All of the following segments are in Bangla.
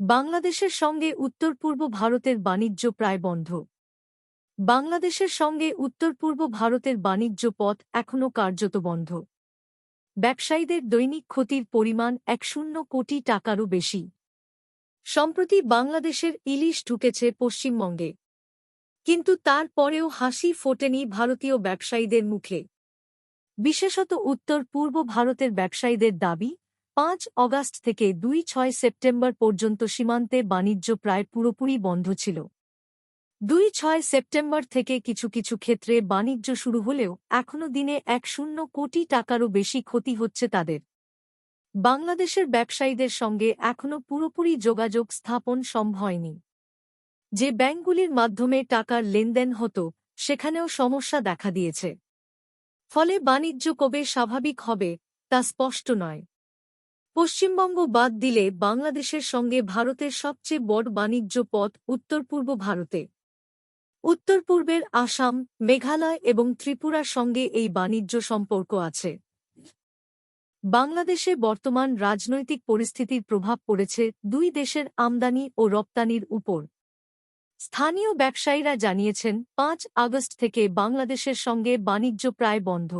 বাংলাদেশের সঙ্গে উত্তর পূর্ব ভারতের বাণিজ্য প্রায় বন্ধ। বাংলাদেশের সঙ্গে উত্তর পূর্ব ভারতের বাণিজ্য পথ এখনও কার্যত বন্ধ। ব্যবসায়ীদের দৈনিক ক্ষতির পরিমাণ এক শূন্য কোটি টাকারও বেশি। সম্প্রতি বাংলাদেশের ইলিশ ঢুকেছে পশ্চিমবঙ্গে। কিন্তু তারপরেও হাসি ফোটেনি ভারতীয় ব্যবসায়ীদের মুখে। বিশেষত উত্তর পূর্ব ভারতের ব্যবসায়ীদের দাবি পাঁচ অগাস্ট থেকে দুই ছয় সেপ্টেম্বর পর্যন্ত সীমান্তে বাণিজ্য প্রায় পুরোপুরি বন্ধ ছিল। দুই ছয় সেপ্টেম্বর থেকে কিছু কিছু ক্ষেত্রে বাণিজ্য শুরু হলেও এখনও দিনে এক শূন্য কোটি টাকারও বেশি ক্ষতি হচ্ছে তাদের। বাংলাদেশের ব্যবসায়ীদের সঙ্গে এখনও পুরোপুরি যোগাযোগ স্থাপন সম্ভব হয়নি। যে ব্যাংকগুলির মাধ্যমে টাকার লেনদেন হতো, সেখানেও সমস্যা দেখা দিয়েছে। ফলে বাণিজ্য কবে স্বাভাবিক হবে, তা স্পষ্ট নয়। পশ্চিমবঙ্গ বাদ দিলে বাংলাদেশের সঙ্গে ভারতের সবচেয়ে বড় বাণিজ্য পথ উত্তর পূর্ব ভারতে। উত্তর পূর্বের আসাম, মেঘালয় এবং ত্রিপুরার সঙ্গে এই বাণিজ্য সম্পর্ক আছে। বাংলাদেশে বর্তমান রাজনৈতিক পরিস্থিতির প্রভাব পড়েছে দুই দেশের আমদানি ও রপ্তানির উপর। স্থানীয় ব্যবসায়ীরা জানিয়েছেন, পাঁচ আগস্ট থেকে বাংলাদেশের সঙ্গে বাণিজ্য প্রায় বন্ধ।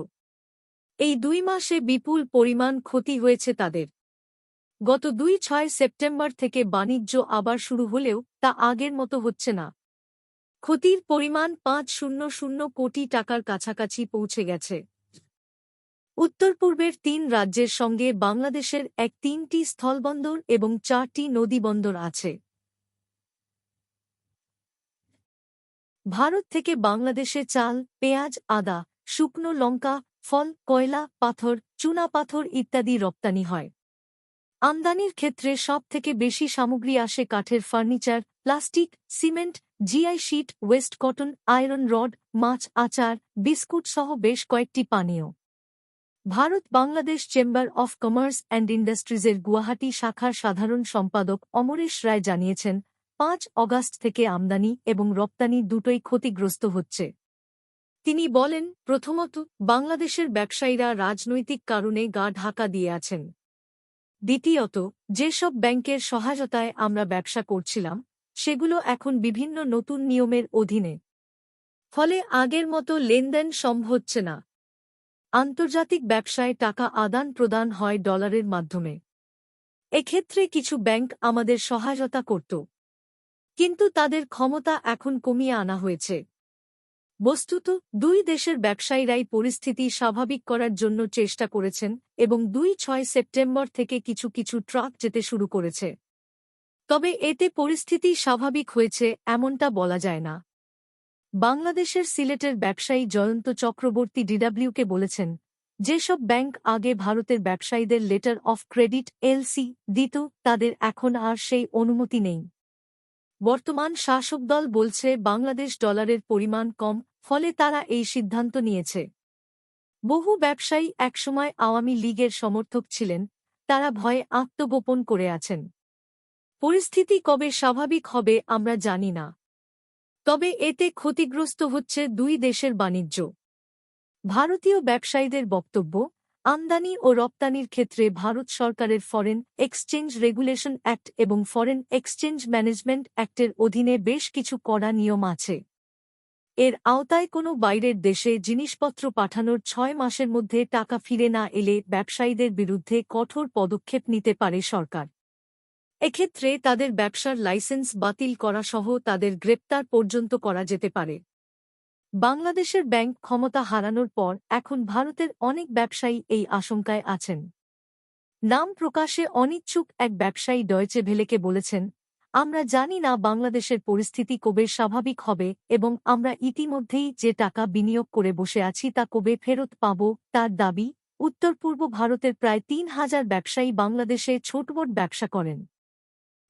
এই দুই মাসে বিপুল পরিমাণ ক্ষতি হয়েছে তাদের। গত দুই ছয় সেপ্টেম্বর থেকে বাণিজ্য আবার শুরু হলেও তা আগের মতো হচ্ছে না। ক্ষতির পরিমাণ পাঁচ শূন্য শূন্য কোটি টাকার কাছাকাছি পৌঁছে গেছে। উত্তর পূর্বের তিন রাজ্যের সঙ্গে বাংলাদেশের এক তিনটি স্থলবন্দর এবং চারটি নদীবন্দর আছে। ভারত থেকে বাংলাদেশে চাল, পেঁয়াজ, আদা, শুকনো লঙ্কা, ফল, কয়লা, পাথর, চুনা পাথর ইত্যাদি রপ্তানি হয়। আমদানির ক্ষেত্রে সব থেকে বেশি সামগ্রী আসে কাঠের furniture, plastic, cement, GI sheet, waste cotton, iron rod, মাছ, আচার, বিস্কুট সহ বেশ কয়েকটি পানীয়। Bharat Bangladesh chamber of commerce and ইন্ডাস্ট্রিজের Guwahati শাখার সাধারণ সম্পাদক অমরেশ রায় জানিয়েছেন, পাঁচ অগাস্ট থেকে আমদানি এবং রপ্তানি দুটোই ক্ষতিগ্রস্ত হচ্ছে। তিনি বলেন, প্রথমত, বাংলাদেশের ব্যবসায়ীরা রাজনৈতিক কারণে গা ঢাকা দিয়ে আছেন। দ্বিতীয়ত, যেসব ব্যাংকের সহায়তায় আমরা ব্যবসা করছিলাম, সেগুলো এখন বিভিন্ন নতুন নিয়মের অধীনে। ফলে আগের মতো লেনদেন সম্ভব হচ্ছে না। আন্তর্জাতিক ব্যবসায় টাকা আদান প্রদান হয় ডলারের মাধ্যমে। এক্ষেত্রে কিছু ব্যাংক আমাদের সহায়তা করত। কিন্তু তাদের ক্ষমতা এখন কমিয়ে আনা হয়েছে। বস্তুত, দুই দেশের ব্যবসায়ীরাই পরিস্থিতি স্বাভাবিক করার জন্য চেষ্টা করেছেন এবং দুই ছয় সেপ্টেম্বর থেকে কিছু কিছু ট্রাক যেতে শুরু করেছে। তবে এতে পরিস্থিতি স্বাভাবিক হয়েছে এমনটা বলা যায় না। বাংলাদেশের সিলেটের ব্যবসায়ী জয়ন্ত চক্রবর্তী ডিডাব্লিউকে বলেছেন, যেসব ব্যাংক আগে ভারতের ব্যবসায়ীদের লেটার অফ ক্রেডিট, এলসি, দিত, তাদের এখন আর সেই অনুমতি নেই। বর্তমান শাসক দল বলছে বাংলাদেশ ডলারের পরিমাণ কম, ফলে তারা এই সিদ্ধান্ত নিয়েছে। বহু ব্যবসায়ী একসময় আওয়ামী লীগের সমর্থক ছিলেন, তারা ভয়ে আত্মগোপন করে আছেন। পরিস্থিতি কবে স্বাভাবিক হবে আমরা জানি না। তবে এতে ক্ষতিগ্রস্ত হচ্ছে দুই দেশের বাণিজ্য। ভারতীয় ব্যবসায়ীদের বক্তব্য আমদানি ও রপ্তানির ক্ষেত্রে ভারত সরকারের ফরেন এক্সচেঞ্জ রেগুলেশন অ্যাক্ট এবং ফরেন এক্সচেঞ্জ ম্যানেজমেন্ট অ্যাক্টের অধীনে বেশ কিছু কড়া নিয়ম আছে। এর আওতায় কোনো বাইরের দেশে জিনিসপত্র পাঠানোর ছয় মাসের মধ্যে টাকা ফিরে না এলে ব্যবসায়ীদের বিরুদ্ধে কঠোর পদক্ষেপ নিতে পারে সরকার। এক্ষেত্রে তাদের ব্যবসার লাইসেন্স বাতিল করা সহ তাদের গ্রেপ্তার পর্যন্ত করা যেতে পারে। বাংলাদেশের ব্যাংক ক্ষমতা হারানোর পর এখন ভারতের অনেক ব্যবসায়ী এই আশঙ্কায় আছেন। নাম প্রকাশে অনিচ্ছুক এক ব্যবসায়ী ডয়চে ভেলেকে বলেছেন, আমরা জানি না বাংলাদেশের পরিস্থিতি কবে স্বাভাবিক হবে এবং আমরা ইতিমধ্যেই যে টাকা বিনিয়োগ করে বসে আছি তা কবে ফেরত পাব তার দাবি, উত্তর পূর্ব ভারতের প্রায় তিন হাজার ব্যবসায়ী বাংলাদেশে ছোটবট ব্যবসা করেন।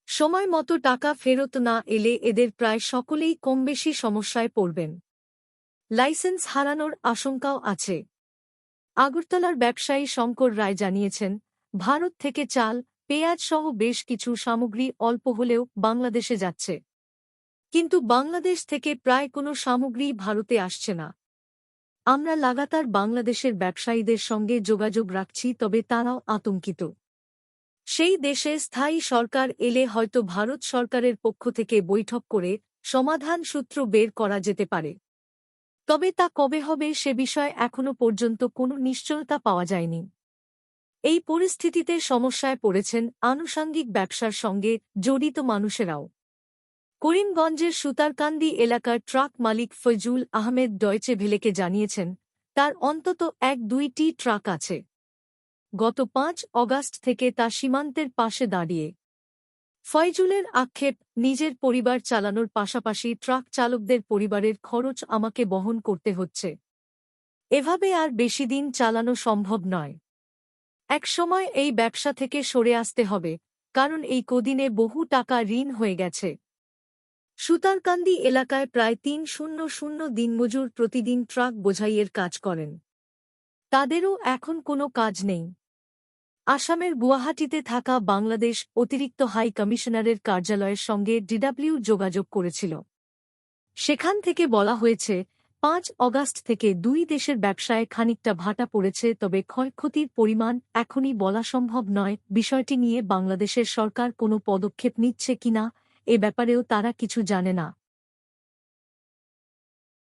সময় মতো টাকা ফেরত না এলে এদের প্রায় সকলেই কমবেশি সমস্যায় পড়বেন। লাইসেন্স হারানোর আশঙ্কাও আছে। আগরতলার ব্যবসায়ী শঙ্কর রায় জানিয়েছেন, ভারত থেকে চাল, পেঁয়াজ সহ বেশ কিছু সামগ্রী অল্প হলেও বাংলাদেশে যাচ্ছে। কিন্তু বাংলাদেশ থেকে প্রায় কোনো সামগ্রী ভারতে আসছে না। আমরা লাগাতার বাংলাদেশের ব্যবসায়ীদের সঙ্গে যোগাযোগ রাখছি, তবে তারাও আতঙ্কিত। সেই দেশে স্থায়ী সরকার এলে হয়তো ভারত সরকারের পক্ষ থেকে বৈঠক করে সমাধান সূত্র বের করা যেতে পারে। তবে তা কবে হবে সে বিষয়ে এখনও পর্যন্ত কোনো নিশ্চয়তা পাওয়া যায়নি। এই পরিস্থিতিতে সমস্যায় পড়েছেন আনুষাঙ্গিক ব্যবসার সঙ্গে জড়িত মানুষেরাও। করিমগঞ্জের সুতারকান্দি এলাকার ট্রাক মালিক ফজুল আহমেদ ডয়চে ভেলেকে জানিয়েছেন, তার অন্তত এক দুইটি ট্রাক আছে। গত পাঁচ অগাস্ট থেকে তা সীমান্তের পাশে দাঁড়িয়ে ফয়জুলের আক্ষেপ, নিজের পরিবার চালানোর পাশাপাশি ট্রাক চালকদের পরিবারের খরচ আমাকে বহন করতে হচ্ছে। এভাবে আর বেশি দিন চালানো সম্ভব নয়। একসময় এই ব্যবসা থেকে সরে আসতে হবে, কারণ এই কদিনে বহু টাকা ঋণ হয়ে গেছে। সুতারকান্দি এলাকায় প্রায় তিন শূন্য শূন্য দিনমজুর প্রতিদিন ট্রাক বোঝাইয়ের কাজ করেন। তাদেরও এখন কোনো কাজ নেই। আসামের গুয়াহাটিতে থাকা বাংলাদেশ অতিরিক্ত হাই কমিশনারের কার্যালয়ের সঙ্গে ডিডাব্লিউ যোগাযোগ করেছিল। সেখান থেকে বলা হয়েছে, পাঁচ অগাস্ট থেকে দুই দেশের ব্যবসায় খানিকটা ভাটা পড়েছে, তবে ক্ষয়ক্ষতির পরিমাণ এখনই বলা সম্ভব নয়। বিষয়টি নিয়ে বাংলাদেশের সরকার কোনো পদক্ষেপ নিচ্ছে কিনা, এ ব্যাপারেও তারা কিছু জানে না।